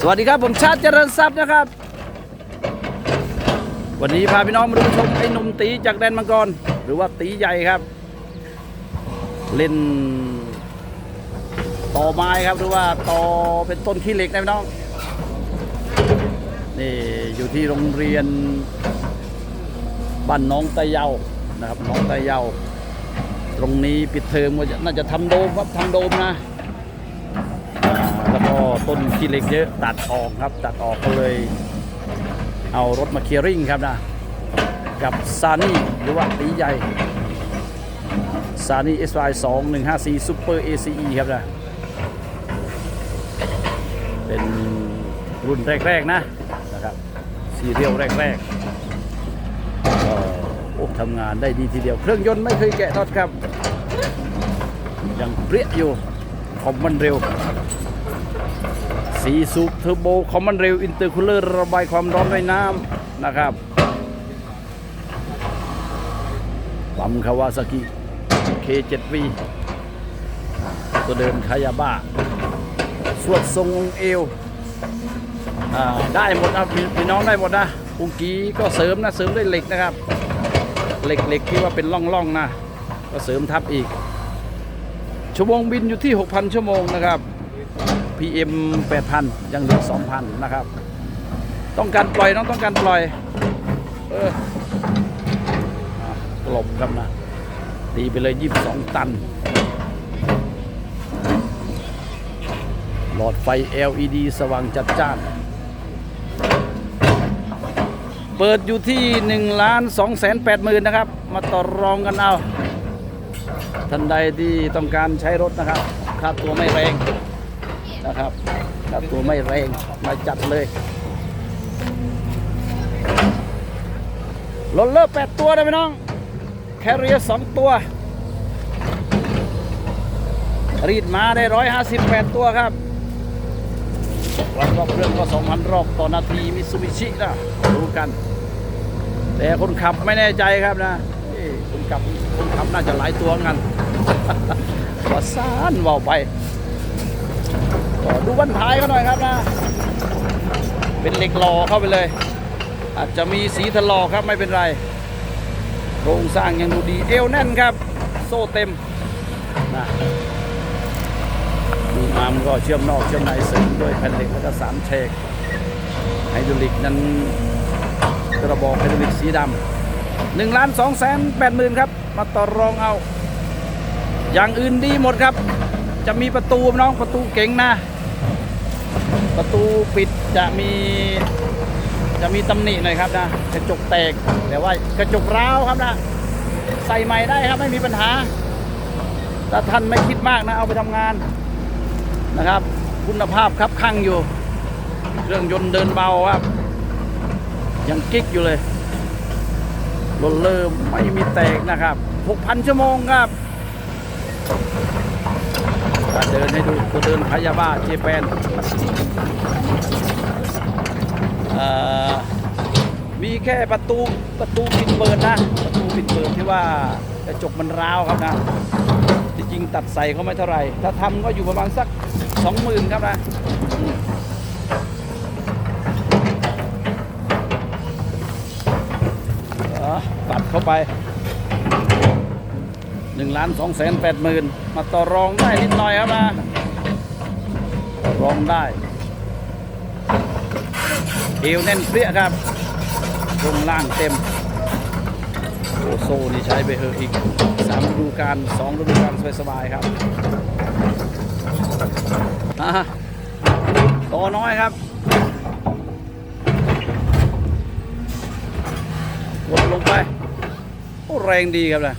สวัสดีครับผมชาติเจริญทรัพย์นะครับ วันนี้พาพี่น้องมาดูชมไอ้หนุ่มตีจากแดนมังกร หรือว่าตีใหญ่ครับ เล่นต่อไม้ครับหรือว่าต่อเป็นต้นขี้เหล็กนะพี่น้องนี่อยู่ที่โรงเรียนบ้านน้องตะเยานะครับน้องตะเยา ตรงนี้ปิดเทอมก็จะน่าจะทำโดมครับทำโดมนะ ก็ต้นขี้เหล็กเยอะตัดออกครับ ตัดออกก็เลย เอารถมาเคลียร์ริ่งครับนะ กับซานี่หรือว่าตีใหญ่ซานี่ SY 2 1 5 4 Super ACE ครับนะ เป็นรุ่นแรก ๆ นะนะครับซีเรียลแรกๆก็โอ้ทำงานได้ดีทีเดียว เครื่องยนต์ไม่เคยแกะน็อตครับ ยังเปรี้ยอยู่คอมมันเร็ว สีสูบเทอร์โบคอมมันเร็วอินเตอร์คูลเลอร์ระบายความร้อนด้วยน้ำนะครับปั๊มคาวาซากิ K7V ตัวเดินคายาบ้า สวดทรงองเอวอได้หมดนะพี่พี่น้องได้หมดนะปุงกี้ก็เสริมนะเสริมด้วยเหล็กนะครับ เหล็กเหล็กที่ว่าเป็นร่องๆนะ ก็เสริมทับอีก ชั่วโมงบินอยู่ที่ 6,000 ชั่วโมงนะครับ PM 8,000 ยังเหลือ 2,000 นะครับ ต้องการปล่อยน้องต้องการปล่อย เออกลบครับนะ ตีไปเลย 22 ตัน หลอดไฟ LED สว่างจัดจ้าน เปิดอยู่ที่1ล้าน2แสน8หมื่นนะครับ มาต่อรองกันเอาท่านใดที่ต้องการใช้รถนะครับ ค่าตัวไม่แรง นะครับค่าตัวไม่แรงมาจัดเลยรถเลิกแปดตัวนะพี่น้อง แคเรียสองตัว รีดมาได้ร้อยห้าสิบแปดตัวครับวันรอบเครื่องก็2,000รอบต่อนาทีมิซูบิชินะรู้กัน แต่คนขับไม่แน่ใจครับนะคนขับคนขับน่าจะหลายตัวกันว่าซานเว่าไป ดูบันท้ายเขาหน่อยครับนะ เป็นเหล็กหล่อเข้าไปเลย อาจจะมีสีถลอกครับไม่เป็นไร โครงสร้างยังดูดีเอวแน่นครับ โซ่เต็มนะดูอามก็เชื่อมนอกเชื่อมในเสริมด้วยแผ่นเหล็กแล้วก็สามเชกไฮดรอลิกนั้นกระบอกไฮดรอลิกสีดำหนึ่งล้านสองแสนแปดหมื่นครับ มาต่อรองเอา อย่างอื่นดีหมดครับ จะมีประตูน้องประตูเก่งนะ ประตูปิดจะมีจะมีตำหนิหน่อยครับนะกระจกแตกแต่ว่ากระจกร้าวครับนะใส่ใหม่ได้ครับไม่มีปัญหาถ้าท่านไม่คิดมากนะเอาไปทำงานนะครับ คุณภาพครับข้างอยู่เครื่องยนต์เดินเบาครับยังกิ๊กอยู่เลยรถเริ่มไม่มีแตกนะครับ 6,000 ชั่วโมงครับ กาเดินให้ดูตัวเดินพยาบาเจแปนเอ่อมีแค่ประตูประตูปิดเปิดนะ ประตูปิดเปิดที่ว่ากระจกมันร้าวครับนะจริงตัดใส่เขาไม่เท่าไหร่ ถ้าทำก็อยู่ประมาณสักสองหมื่นครับนะอืมอะตัดเข้าไป หนึ่งล้านสองแสนแปดหมื่นมาต่อรองได้นิดหน่อยครับนะต่อรองได้ เอวแน่นเปรี้ยครับตรงล่างเต็มโอโซนี่ใช้ไปเถออีกสามฤดูกาลสองฤดูกาลสบายๆครับต่อน้อยครับกดลงไป โอ้แรงดีครับนะ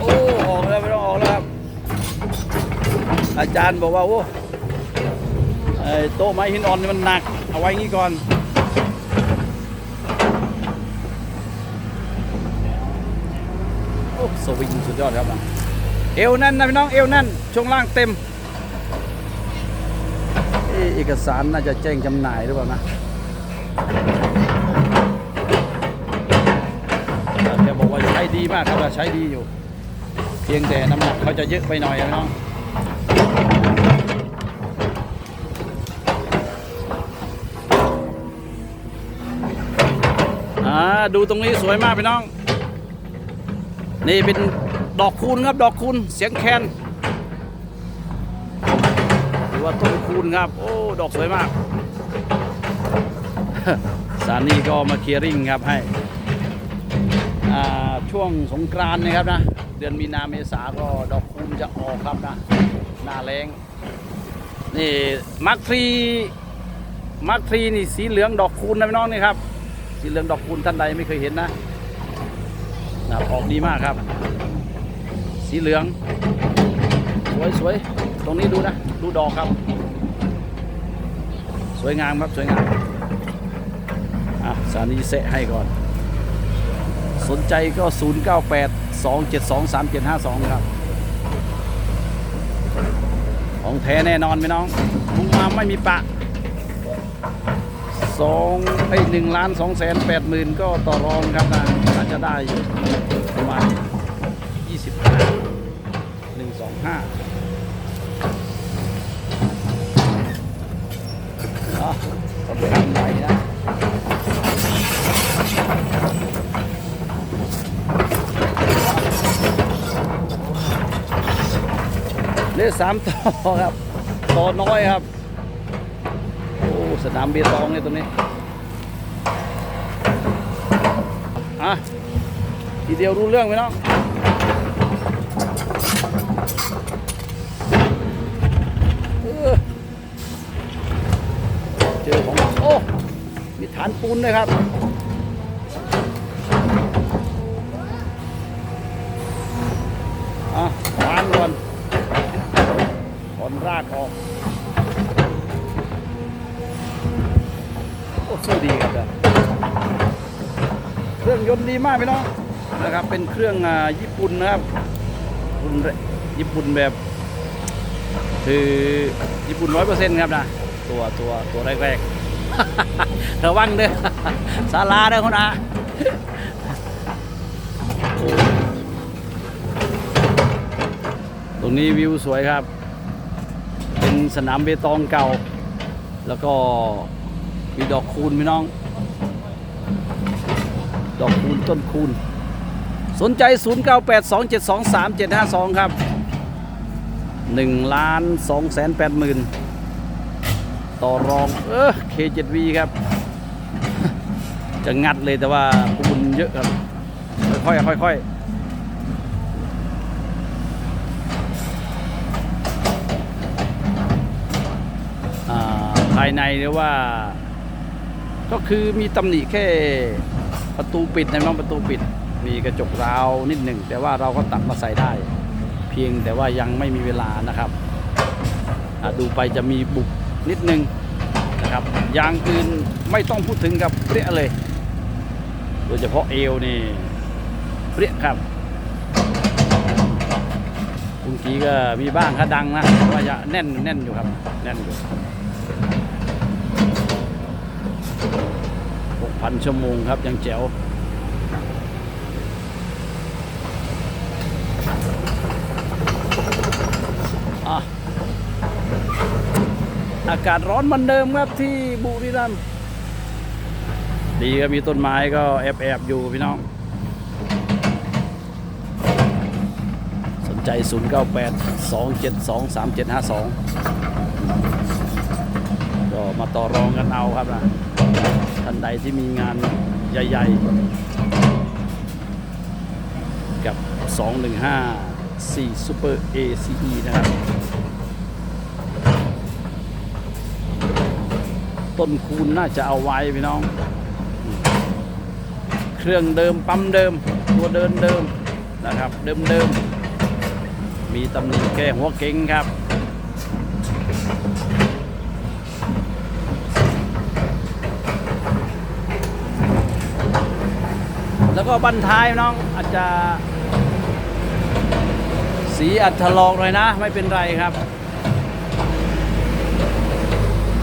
โอ้ ออกแล้วไม่ต้องออกแล้วครับ อาจารย์บอกว่าโอ้โต๊ะไม้หินอ่อนนี่มันหนัก เอาไว้งี้ก่อนโอ้สวิงสุดยอดครับนะเอวแน่นนะพี่น้องเอวแน่นช่วงล่างเต็มเอเอกสารน่าจะแจ้งจำหน่ายหรือเปล่านะแกบอกว่าใช้ดีมากครับใช้ดีอยู่ เพียงแต่น้ำหนักเขาจะเยอะไปหน่อยนะพี่น้อง ดูตรงนี้สวยมากพี่น้อง นี่เป็นดอกคูณครับ ดอกคูณเสียงแคนหรือว่าต้นคูณครับ โอ้ดอกสวยมากสานีก็มาเคลียร์ริ่งครับให้ช่วงสงกรานนะครับนะ เดือนมีนาเมษาก็ดอกคูณจะออกครับนะหน้าแรงนี่มักทรีมักทรีนี่สีเหลืองดอกคูณนะพี่น้องนี่ครับ สีเหลืองดอกคูณท่านใดไม่เคยเห็นนะนะออกดีมากครับ สีเหลือง สวยสวยตรงนี้ดูนะ ดูดอกครับ สวยงามครับสวยงามอะสานีเซะให้ก่อน สนใจก็ 098 272 3752 ครับ ของแท้แน่นอนไหมน้องมุงมาไม่มีปะ สองไอ้หนึ่งล้านสองแสนแปดหมื่นก็ต่อรองครับนะอาจจะได้อยู่ประมาณยี่สิบห้าหนึ่งสองห้าอะก็ไปทำไหนนะเลขสามต่อครับ ต่อน้อยครับ สนามเบตองเนี่ยตรงนี้อะทีเดียวรู้เรื่องไหมน้องเออเจอของโอ้มีฐานปูนด้วยครับอะวางก่อนถอนรากออก โอ้ สู้ดีครับเนี่ยเครื่องยนต์ดีมากพี่น้องนะครับ เป็นเครื่องอ่าญี่ปุ่นนะครับญี่ปุ่นญี่ปุ่นแบบ คือญี่ปุ่นร้อยเปอร์เซ็นต์ครับนะตัวตัวตัวแรกๆระวังเด้อศาลาเด้อคนอาตรงนี้วิวสวยครับ เป็นสนามเบตองเก่า แล้วก็ มีดอกคูณพี่น้อง ดอกคูณต้นคูณ สนใจ 0982723752 ครับ1ล้าน2แสน8หมื่นต่อรอง เออ K7V ครับ จะงัดเลยแต่ว่าปูนเยอะครับ ค่อยๆค่อยๆอ่าภายในเรียกว่า ก็คือมีตำหนิแค่ประตูปิดในน้องประตูปิด มีกระจกราวนิดหนึ่งแต่ว่าเราก็ตัดมาใส่ได้ เพียงแต่ว่ายังไม่มีเวลานะครับดูไปจะมีบุกนิดนึงนะครับยางอื่นไม่ต้องพูดถึงกับเปรี้ยเลย โดยเฉพาะเอวนี่เปรี้ยครับคุณกีก็มีบ้างก็ดังนะว่าจะแน่นแน่นอยู่ครับ แน่นอยู่ 6,000 ชั่วโมงครับ ยังแจ๋วอากาศร้อนเหมือนเดิมครับที่บุรีรัมย์ดีก็มีต้นไม้ก็แอบแอบอยู่พี่น้อง สนใจ 098 272 3752 ก็มาต่อรองกันเอาครับนะ ท่านใดที่มีงานใหญ่ ๆ กับ 215 4 Super ACE นะครับ ต้นคูณน่าจะเอาไว้พี่น้อง เครื่องเดิมปั๊มเดิม ตัวเดินเดิมนะครับ เดิมเดิมมีตำหนิแก้หัวเก่งครับ แล้วก็บันท้ายน้องอาจจะ สีอัถลอกหน่อยนะ ไม่เป็นไรครับ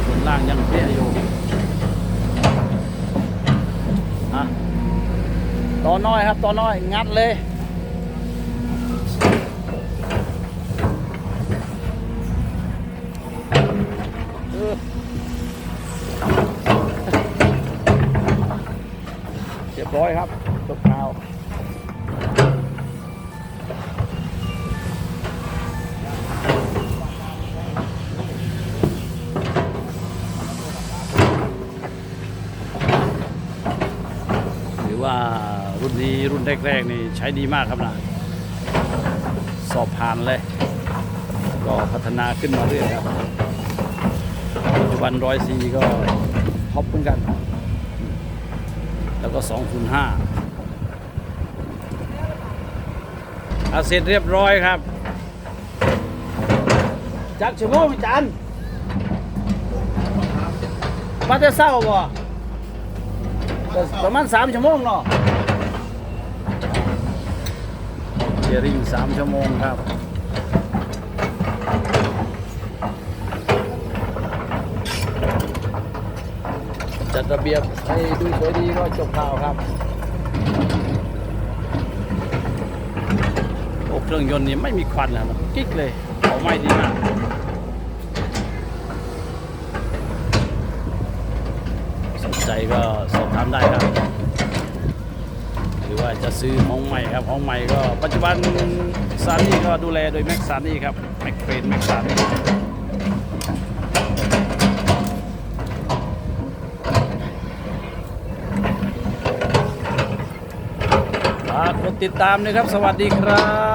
ส่วนล่างยังเปี้ยอยู่ฮะตอน้อยครับตอน้อยงัดเลย ร้อยครับจบข่าวหรือว่ารุ่นนี้รุ่นแรกๆนี่ใช้ดีมากครับนะสอบผ่านเลย ก็พัฒนาขึ้นมาเรื่อยครับ ปัจจุบันร้อยซีก็ท็อปเหมือนกัน แล้วก็2 0 5อาเสร็จเรียบร้อยครับ จักชั่วโมงจานมาจะเศร้าบ่ประมาณ3ชั่วโมงเนาะเชียริ่ง3ชั่วโมงครับ จัดระเบียบให้ดูสวยดีก็จบข่าวครับโอ้เครื่องยนต์นี่ไม่มีควันแล้วนะกิ๊กเลยเอาไม่ดีมากสนใจก็สอบถามได้ครับ หรือว่าจะซื้อห้องใหม่ครับห้องใหม่ก็ปัจจุบันซานี่ก็ดูแลโดยแม็กซานี่ครับแม็กเฟนแม็กซานี่ ดติดตามนะครับ สวัสดีครับ